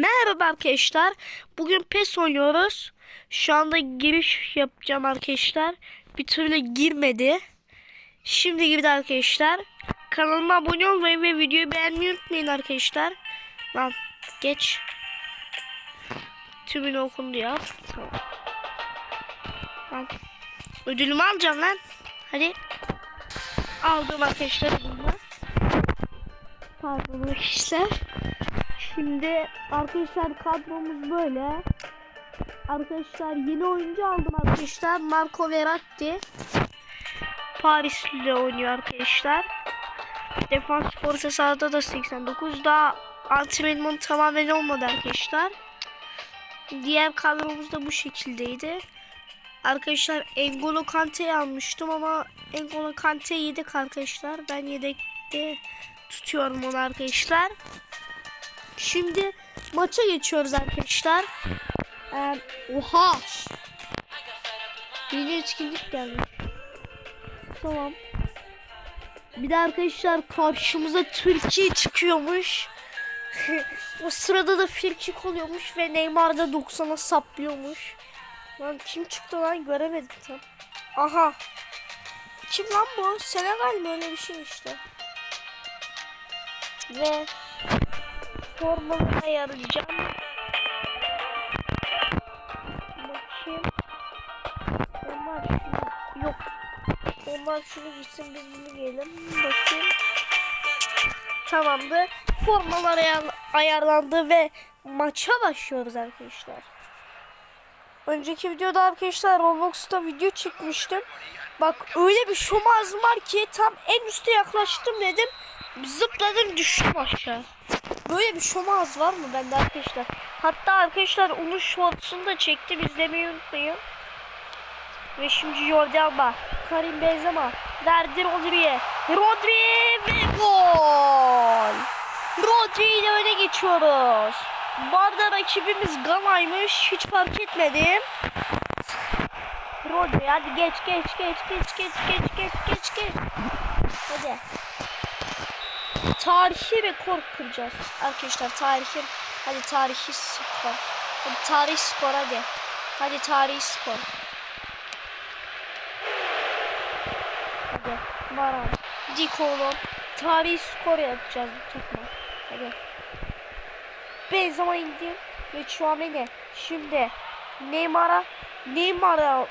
Merhaba arkadaşlar. Bugün PES oynuyoruz. Şu anda giriş yapacağım arkadaşlar. Bir türlü girmedi. Şimdi girdi arkadaşlar. Kanalıma abone olmayı ve videoyu beğenmeyi unutmayın arkadaşlar. Lan geç. Tümünü okundu ya. Lan. Ödülümü alacağım lan. Hadi. Aldım arkadaşlar. Pardon arkadaşlar. Şimdi arkadaşlar kadromuz böyle. Arkadaşlar yeni oyuncu aldım arkadaşlar. Marco Verratti. Paris ile oynuyor arkadaşlar. Defans forsa sahada da 89. Daha antrenman tamamen olmadı arkadaşlar. Diğer kadromuz da bu şekildeydi. Arkadaşlar Engolo Kante'yi almıştım ama Engolo Kante yedek arkadaşlar. Ben yedekte tutuyorum onu arkadaşlar. Şimdi maça geçiyoruz arkadaşlar. Ee, oha. Yeni etkinlik gelmiş. Tamam. Bir de arkadaşlar karşımıza Türkiye çıkıyormuş. o sırada da Firkik oluyormuş ve Neymar da 90'a saplıyormuş. Lan kim çıktı lan göremedim tam. Aha. Kim lan bu? Senegal mi öyle bir şey işte. Ve formalı ayarlayacağım. Bakayım. Onlar şunu yok. Onlar şunu gitsin biz bunu giyelim. Bakayım. Tamamdır. Formalar ayar, ayarlandı ve maça başlıyoruz arkadaşlar. Önceki videoda arkadaşlar Roblox'ta video çekmiştim. Bak öyle bir şomazım var ki tam en üste yaklaştım dedim. Zıpladım düştüm aşağı. Böyle bir şomaz var mı bende arkadaşlar? Hatta arkadaşlar onun shortsunu da çektim. izlemeyi unutmayın. Ve şimdi Jordi Alba, Karim Benzema, verdi Rodri'ye. Rodri ve gol. Rodri ile öne geçiyoruz. Bu arada rakibimiz Gana'ymış. Hiç fark etmedim. Rodri hadi geç geç geç geç geç geç geç geç geç. Hadi. Tarihi rekor kıracağız. Arkadaşlar tarihi hadi tarihi skor. Hadi tarihi skor hadi. Hadi tarihi skor. Hadi. Varan. Dik oğlum. Tarihi skor yapacağız bu takıma. Hadi. Benzema indi. Ve Chouameni. Şimdi Neymar'a Neymar'a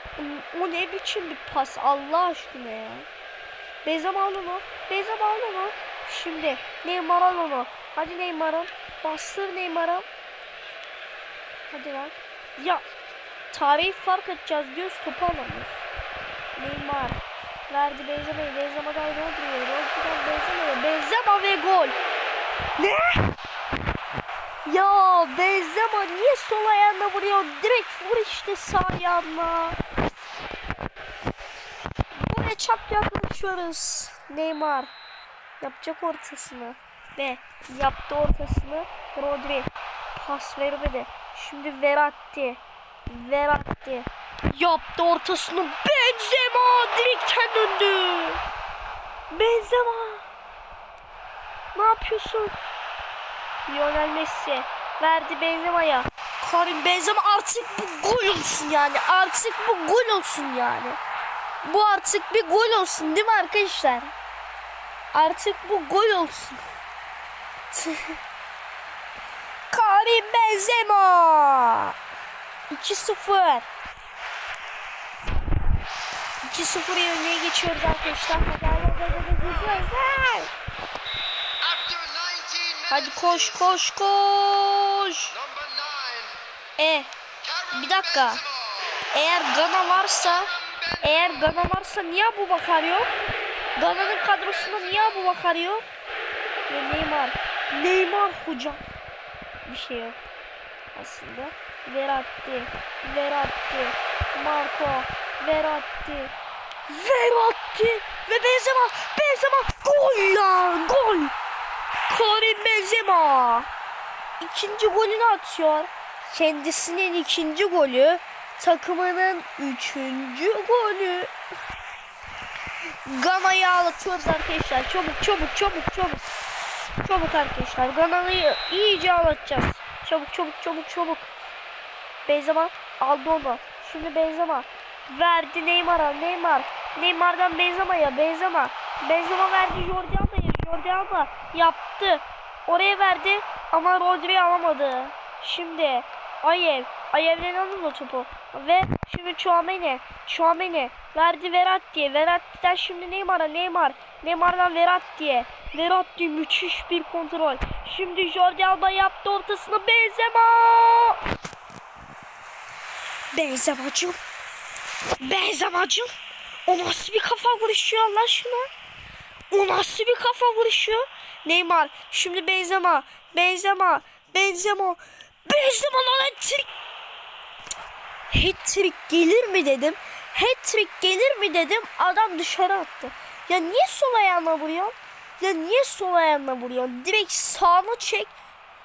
o ne biçim bir pas Allah aşkına ya. Benzema al onu. Benzema al onu. Şimdi Neymar al onu. Hadi Neymar'ım. Bastır Neymar'ım. Hadi lan. Ya tarihi fark atacağız diyoruz topu alamıyoruz. Neymar. Verdi Benzema'ya. Benzema'dan Rodri'ye. Rodri'den Benzema'ya. Benzema ve gol. Ne? Ya Benzema niye sol ayağına vuruyor? Direkt vur işte sağ ayağına. Buraya çap yaklaşıyoruz. Neymar yapacak ortasını ve yaptı ortasını. Rodri pas vermedi. Şimdi Verratti. Verratti yaptı ortasını. Benzema direkten döndü. Benzema. Ne yapıyorsun? Lionel Messi verdi Benzema'ya. Karim Benzema artık bu gol olsun yani. Artık bu gol olsun yani. Bu artık bir gol olsun değil mi arkadaşlar? Artık bu gol olsun. Karim Benzema. 2-0. 2-0 önüne geçiyoruz arkadaşlar. Hadi koş koş koş. E bir dakika. Eğer Gana varsa eğer Gana varsa niye bu bakar yok? Gana'nın kadrosunda niye bu bakar yok? Ve Neymar. Neymar hocam. Bir şey yok. Aslında. Verratti. Verratti. Marco. Verratti. Verratti. Ve Benzema. Benzema. Gol ya. Gol. Karim Benzema. İkinci golünü atıyor. Kendisinin ikinci golü. Takımının üçüncü golü. Gana'yı ağlatıyoruz arkadaşlar. Çabuk çabuk çabuk çabuk. Çabuk arkadaşlar. Gana'yı iyice ağlatacağız. Çabuk çabuk çabuk çabuk. Benzema aldı onu. Şimdi Benzema verdi Neymar'a. Neymar. Neymar'dan Benzema'ya. Benzema. Benzema verdi Jordi Alba'ya. Jordi Alba yaptı. Oraya verdi ama Rodri alamadı. Şimdi Ayev. Ayev'den alın o topu. Ve şimdi Chouameni. Chouameni verdi Verratti'ye. Verratti'den şimdi Neymar'a. Neymar. Neymar'dan Verratti'ye. Verratti müthiş bir kontrol. Şimdi Jordi Alba yaptı ortasını Benzema. Benzemacım. Benzemacım. O nasıl bir kafa vuruşu Allah aşkına? O nasıl bir kafa vuruşu? Neymar. Şimdi Benzema. Benzema. Benzema. Benzema lan hat-trick. Hat-trick gelir mi dedim. Hat-trick gelir mi dedim. Adam dışarı attı. Ya niye sol ayağına vuruyorsun? Ya niye sol ayağına vuruyorsun? Direkt sağına çek.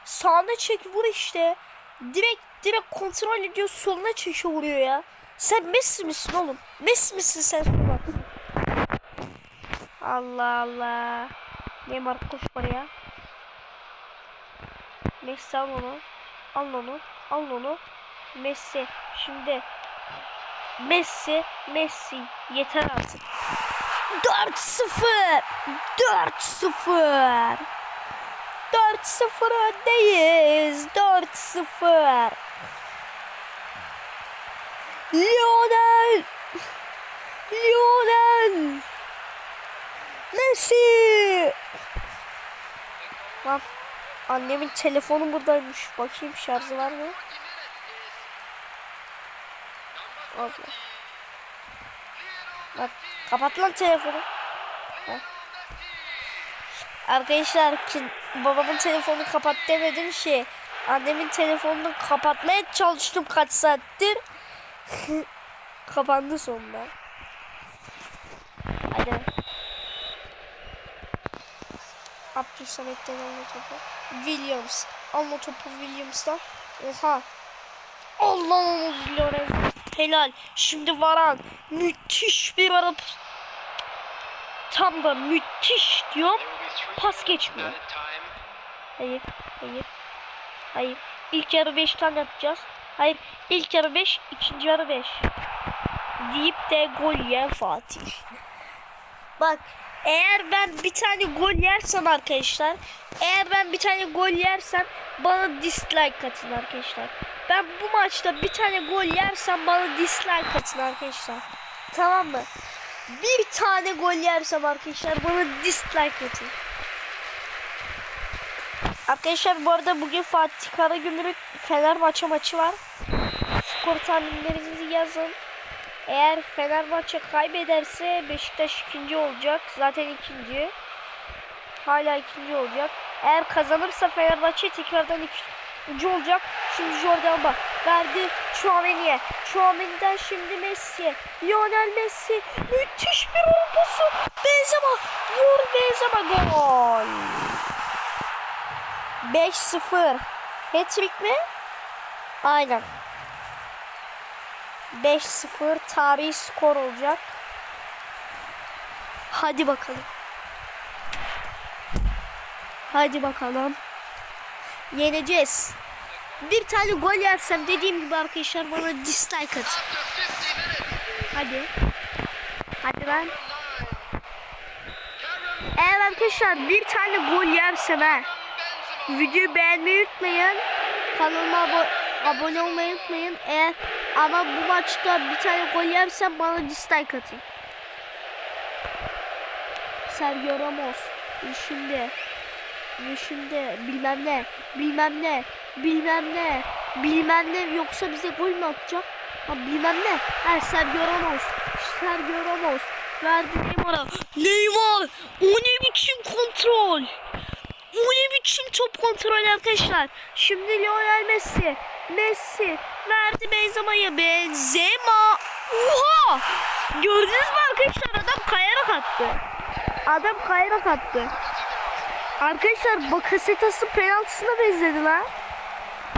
Sağına çek vur işte. Direkt direkt kontrol ediyor soluna çekiyor vuruyor ya. Sen Messi misin oğlum? Messi misin sen sola? Allah Allah. Neymar koş oraya. Messi al onu. Al onu. Al onu. Messi. Şimdi. Messi. Messi. Yeter artık. 4-0. 4-0. 4-0 öndeyiz. 4-0. Lionel. Lionel. Messi. Lan annemin telefonu buradaymış. Bakayım şarjı var mı? Fazla. Bak kapat lan telefonu. Heh. Arkadaşlar ki babamın telefonunu kapat demedim şey. Annemin telefonunu kapatmaya çalıştım kaç saattir. Kapandı sonunda. Hadi. Abdülsamet'ten alma topu. Williams. Alma topu Williams'tan. Oha. Allah'ım Lorenz. Helal. Şimdi Varan. Müthiş bir Arap. Tam da müthiş diyorum. Pas geçmiyor. Hayır. Hayır. Hayır. İlk yarı 5 tane atacağız. Hayır. İlk yarı 5, ikinci yarı 5. Deyip de gol yiyen Fatih. Bak eğer ben bir tane gol yersem arkadaşlar eğer ben bir tane gol yersem bana dislike atın arkadaşlar. Ben bu maçta bir tane gol yersem bana dislike atın arkadaşlar. Tamam mı? Bir tane gol yersem arkadaşlar bana dislike atın. Arkadaşlar bu arada bugün Fatih Karagümrük Fenerbahçe maçı var. Skor tahminlerinizi yazın. Eğer Fenerbahçe kaybederse Beşiktaş ikinci olacak. Zaten ikinci. Hala ikinci olacak. Eğer kazanırsa Fenerbahçe tekrardan ikinci olacak. Şimdi Jordi Alba verdi Chouameni'ye. Chouameni'den şimdi Messi. Lionel Messi. Müthiş bir ortası. Benzema. Vur Benzema. Gol. 5-0. Hat-trick mi? Aynen. 5-0 tarihi skor olacak. Hadi bakalım. Hadi bakalım. Yeneceğiz. Bir tane gol yersem dediğim gibi arkadaşlar bana dislike at. Hadi. Hadi ben. Eğer arkadaşlar bir tane gol yersem ha. Videoyu beğenmeyi unutmayın. Kanalıma abo abone olmayı unutmayın. Eğer ama bu maçta bir tane gol yersem bana dislike atın. Sergio Ramos. Şimdi. Şimdi bilmem ne. Bilmem ne. Bilmem ne. Bilmem ne. Yoksa bize gol mü atacak? Ha bilmem ne. Ha Sergio Ramos. Sergio Ramos. Verdi Neymar'a. Neymar. O ne biçim kontrol. O ne biçim top kontrol arkadaşlar. Şimdi Lionel Messi. Messi verdi Benzema'ya. Benzema. Oha! Gördünüz mü arkadaşlar adam kayarak attı. Adam kayarak attı. Arkadaşlar Bakasetas'ın penaltısına benzedi lan.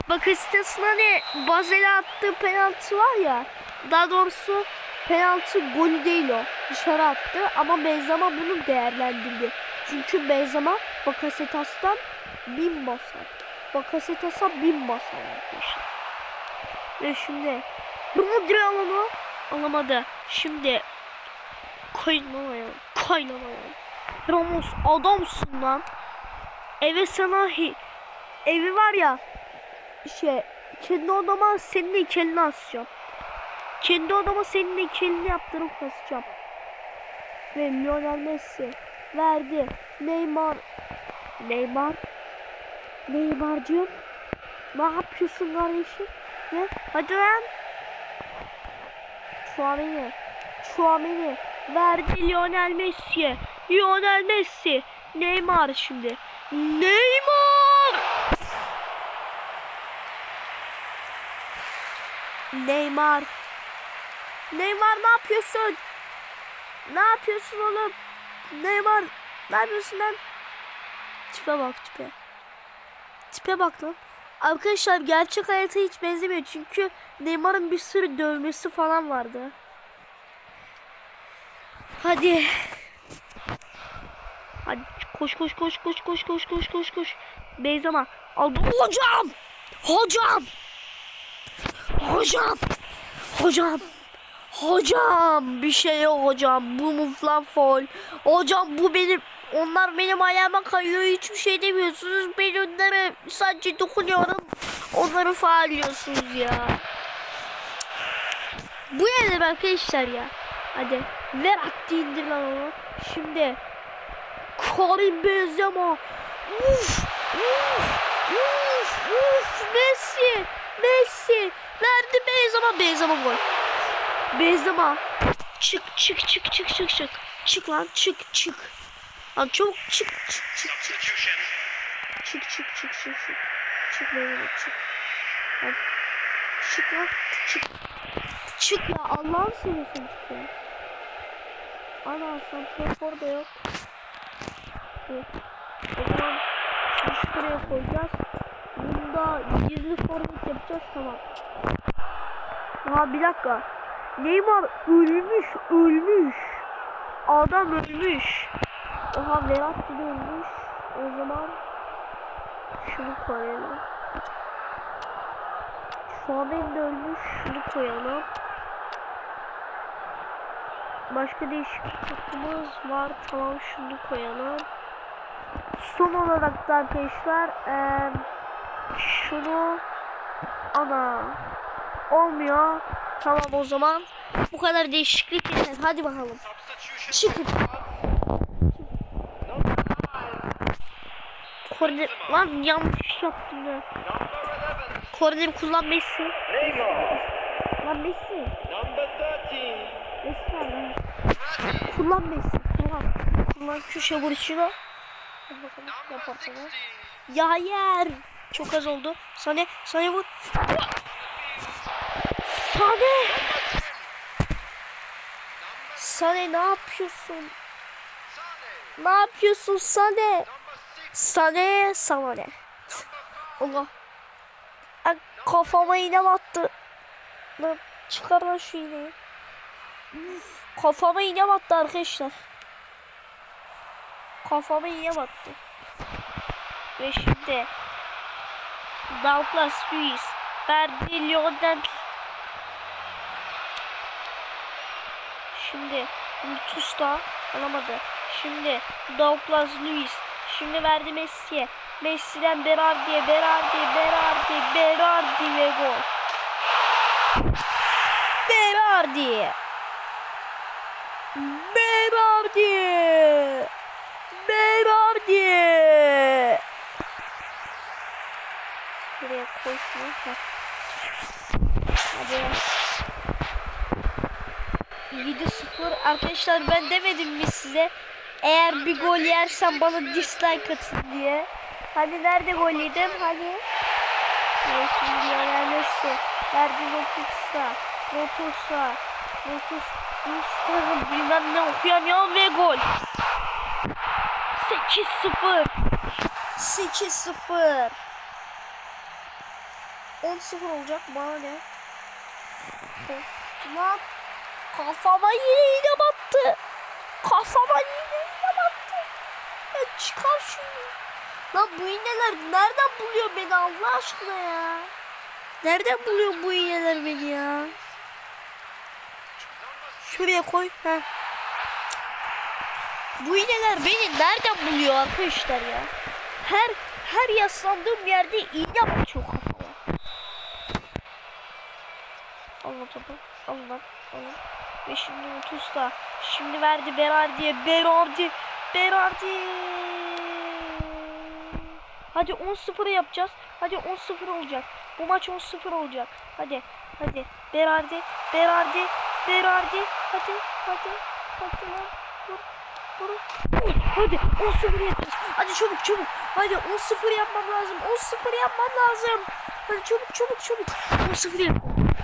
Bakasetas'ın hani Bazel'e attığı penaltı var ya. Daha doğrusu penaltı golü değil o. Dışarı attı ama Benzema bunu değerlendirdi. Çünkü Benzema Bakasetas'tan bin basar. Bakasetas'a bin basar arkadaşlar. Ve şimdi Rodri alanı alamadı. Şimdi kaynamaya kaynamaya. Ramos adamsın lan. Eve sana evi var ya şey kendi odama senin de iki elini asacağım. Kendi odama senin de iki elini yaptırıp asacağım. Ve Lionel Messi verdi. Neymar Neymar Neymar'cığım ne yapıyorsun kardeşim? Ne? Hadi lan. Chouameni Chouameni verdi Lionel Messi'ye. Lionel Messi Neymar şimdi. Neymar! Neymar. Neymar ne yapıyorsun? Ne yapıyorsun oğlum? Neymar ne yapıyorsun lan? Tipe bak tipe. Tipe bak lan. Arkadaşlar gerçek hayata hiç benzemiyor çünkü Neymar'ın bir sürü dövmesi falan vardı. Hadi. Hadi koş koş koş koş koş koş koş koş koş. Beyzama. Aldı. Hocam! Hocam! Hocam! Hocam! Hocam! Bir şey yok hocam. Bu muflan fol. Hocam bu benim onlar benim ayağıma kayıyor. Hiçbir şey demiyorsunuz. Ben onlara sadece dokunuyorum. Onları faaliyorsunuz ya. Bu nedir arkadaşlar ya? Hadi ver attı indir lan onu. Şimdi Karim Benzema. Uf, uf, uf, uf. Messi, Messi. Verdi Benzema, Benzema gol. Benzema. Çık, çık, çık, çık, çık, çık. Çık lan, çık, çık. Lan çabuk çık, çık, çık, çık. Çık, çık, çık, çık, çık. Çık Benzema, çık. Lan, çık lan, çık. Çık ya, Allah'ın seversen çık ya. Ana santrafor da yok. Evet. O zaman şunu şuraya koyacağız. Bunda gizli format yapacağız tamam. Aha bir dakika. Neymar ölmüş ölmüş. Adam ölmüş. Oha Verratti de ölmüş. O zaman şunu koyalım. Şu an de ölmüş. Şunu koyalım. Başka değişikliklerimiz var. Tamam şunu koyalım. Son olarak da arkadaşlar eee, şunu ana olmuyor. Tamam o zaman bu kadar değişiklik yeter. Hadi bakalım. Çıkın. Korner lan yanlış yaptım ya. Korner kullan Messi. Lan Messi. number 13. Messi nerede? Kullan Messi. Kullan. Kullan köşe vuruşunu. Hadi bakalım yap ortadan. Ya yer. Çok az oldu. Sane, Sane vur. Sane. Sane ne yapıyorsun? Ne yapıyorsun Sane? Sane, Sane. Allah. Ay, kafama iğne battı. Lan çıkar lan şu iğneyi. Kafama iğne battı arkadaşlar. Kafama iğne battı. Ve şimdi Douglas Luiz verdi Lionel Şimdi Lutus da alamadı. Şimdi Douglas Luiz şimdi verdi Messi'ye. Messi'den Berardi'ye, Berardi, Berardi, Berardi ve gol. Berardi. Berardi. Berardi. Buraya. Heh. Hadi. 7-0 arkadaşlar ben demedim mi size eğer bir gol yersen bana dislike atın diye. Hani nerede gol yedim? Hani? Şimdi Messi. Verdi Lotus'a. Lotus'a. Lotus. Lotus'a bilmem ne okuyamıyor ve gol. 8-0. 8-0. 10-0 olacak bana ne? Lan kafama yine iğne battı. Kafama yine çıkar şunu. Lan bu iğneler nereden buluyor beni Allah aşkına ya? Nereden buluyor bu iğneler beni ya? Şuraya koy. Heh. Bu iğneler beni nereden buluyor arkadaşlar ya? Her her yaslandığım yerde iğne batıyor kafama. Allah topu. Allah. Allah. Ve şimdi Utus'ta. Şimdi verdi Berardi'ye. Berardi. Berardi. Hadi 10-0 yapacağız. Hadi 10-0 olacak. Bu maç 10-0 olacak. Hadi. Hadi. Berardi. Berardi. Berardi. Hadi. Hadi. Hadi lan. Vur. Vur. Vur. Hadi 10-0 yapacağız. Hadi çabuk çabuk. Hadi 10-0 yapmam lazım. 10-0 yapmam lazım. Hadi çabuk çabuk çabuk. 10-0 yap.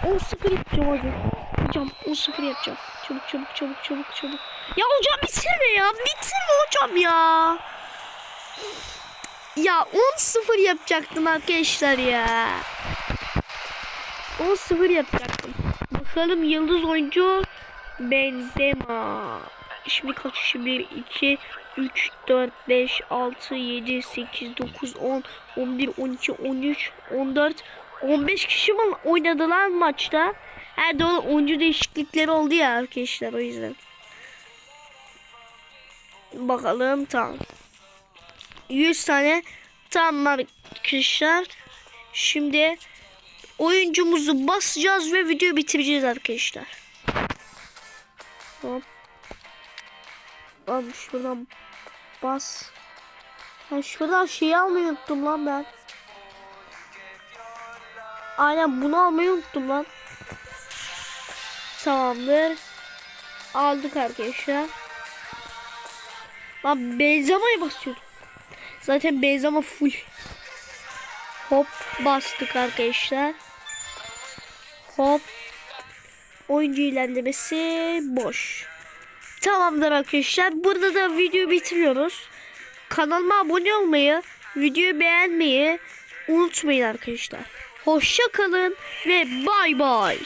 10-0 yapacağım hadi. Hocam 10-0 yapacağım. Çabuk çabuk çabuk çabuk çabuk. Ya hocam bitirme ya. Bitirme hocam ya. Ya 10-0 yapacaktım arkadaşlar ya. 10-0 yapacaktım. Bakalım yıldız oyuncu Benzema. Şimdi kaç kişi? 1, 2, 3, 4, 5, 6, 7, 8, 9, 10, 11, 12, 13, 14, 15 kişi mi oynadılar maçta? Her doğru oyuncu değişiklikleri oldu ya arkadaşlar o yüzden. Bakalım tamam. 100 tane tamam arkadaşlar. Şimdi oyuncumuzu basacağız ve videoyu bitireceğiz arkadaşlar. Hop. Abi şuradan bas. Ha şuradan şeyi almayı unuttum lan ben. Aynen bunu almayı unuttum lan. Tamamdır. Aldık arkadaşlar. Lan Benzema'ya basıyordum. Zaten Benzema full. Hop bastık arkadaşlar. Hop. Oyuncu ilerlemesi boş. Tamamdır arkadaşlar. Burada da videoyu bitiriyoruz. Kanalıma abone olmayı, videoyu beğenmeyi unutmayın arkadaşlar. Hoşça kalın ve bay bay.